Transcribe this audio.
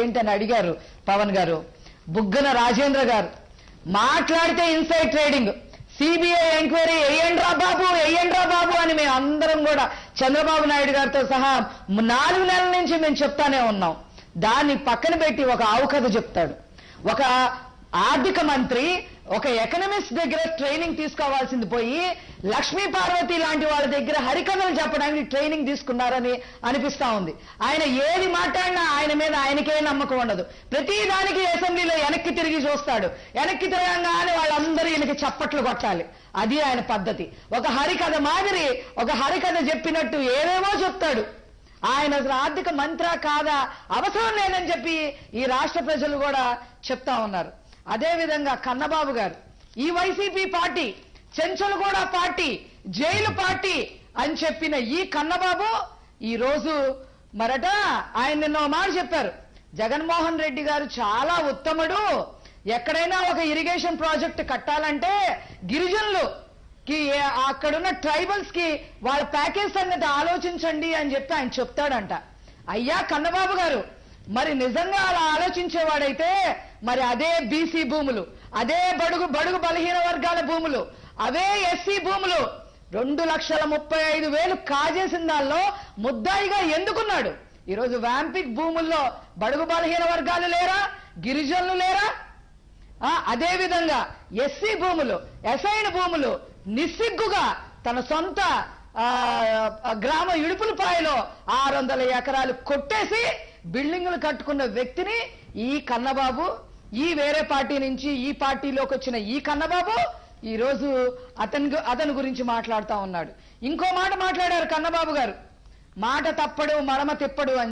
ఏంటని అడిగారు పవన్ గారు. బుగ్గన రాజేంద్ర గారు. మాట్లాడితే ఇన్సైడ్ ట్రేడింగ్. సిబిఐ ఎంక్వైరీ ఎయ్యండ్రా బాబు ఎయ్యండ్రా బాబు అని మేము అందరం కూడా చంద్రబాబు నాయుడు గారితో సహా నాలుగు నెలల నుంచి మేము చెప్తానే ఉన్నాం. దాన్ని పక్కన పెట్టి ఒక అవకథ చెప్తాడు. ఒక ఆర్థిక మంత్రి ఒక ఎకనమిస్ట్ దగ్గర ట్రైనింగ్ తీసుకోవాల్సింది పోయి లక్ష్మీ పార్వతి లాంటి వాళ్ళ దగ్గర హరికథలు చెప్పడానికి ట్రైనింగ్ తీసుకున్నారని అనిపిస్తా ఉంది. ఆయన ఏది మాట్లాడినా ఆయన మీద ఆయనకే నమ్మకం ఉండదు. ప్రతి దానికి అసెంబ్లీలో వెనక్కి తిరిగి చూస్తాడు. వెనక్కి తిరగంగానే వాళ్ళందరూ ఈయనకి చప్పట్లు కొట్టాలి. అది ఆయన పద్ధతి. ఒక హరికథ మాదిరి ఒక హరికథ చెప్పినట్టు ఏవేవో చెప్తాడు. ఆయన ఆర్థిక మంత్రా కాదా? అవసరం లేదని చెప్పి ఈ రాష్ట్ర ప్రజలు కూడా చెప్తా ఉన్నారు. అదేవిధంగా కన్నబాబు గారు. ఈ YCP party Chanchalguda party jail party అని చెప్పిన ఈ కన్నబాబు ఈ రోజు మరట ఆయన నిన్న మాట చెప్పారు. జగన్మోహన్ రెడ్డి గారు చాలా ఉత్తముడు. ఎక్కడైనా ఒక ఇరిగేషన్ ప్రాజెక్ట్ కట్టాలంటే గిరిజనులు కి అక్కడున్న ట్రైబల్స్కి వాళ్ళ ప్యాకేజ్ సంగతి ఆలోచించండి అని చెప్పి ఆయన చెప్తాడంట. అయ్యా కన్నబాబు గారు మరి నిజంగా అలా ఆలోచించేవాడైతే మరి అదే బీసీ భూములు అదే బడుగు బడుగు బలహీన వర్గాల భూములు అవే ఎస్సీ భూములు. రెండు లక్షల ముప్పై ఐదు వేలు కాజేసిన దానిలో ముద్దాయిగా ఎందుకున్నాడు? ఈరోజు వ్యాంపిక్ భూముల్లో బడుగు బలహీన వర్గాలు లేరా? గిరిజనులు లేరా? అదేవిధంగా అదే విధంగా ఎస్సీ భూములు ఎసైన భూములు నిస్సిగ్గుగా తన సొంత గ్రామ ఇడుపులపాయలో ఆరు వందల ఎకరాలు కొట్టేసి బిల్డింగులు కట్టుకున్న వ్యక్తిని ఈ కన్నబాబు ఈ వేరే పార్టీ నుంచి ఈ పార్టీలోకి వచ్చిన ఈ కన్నబాబు ఈ రోజు అతని అతని గురించి మాట్లాడుతా ఉన్నాడు. ఇంకో మాట మాట్లాడారు కన్నబాబు గారు. మాట తప్పడు మరమ తిప్పడు అని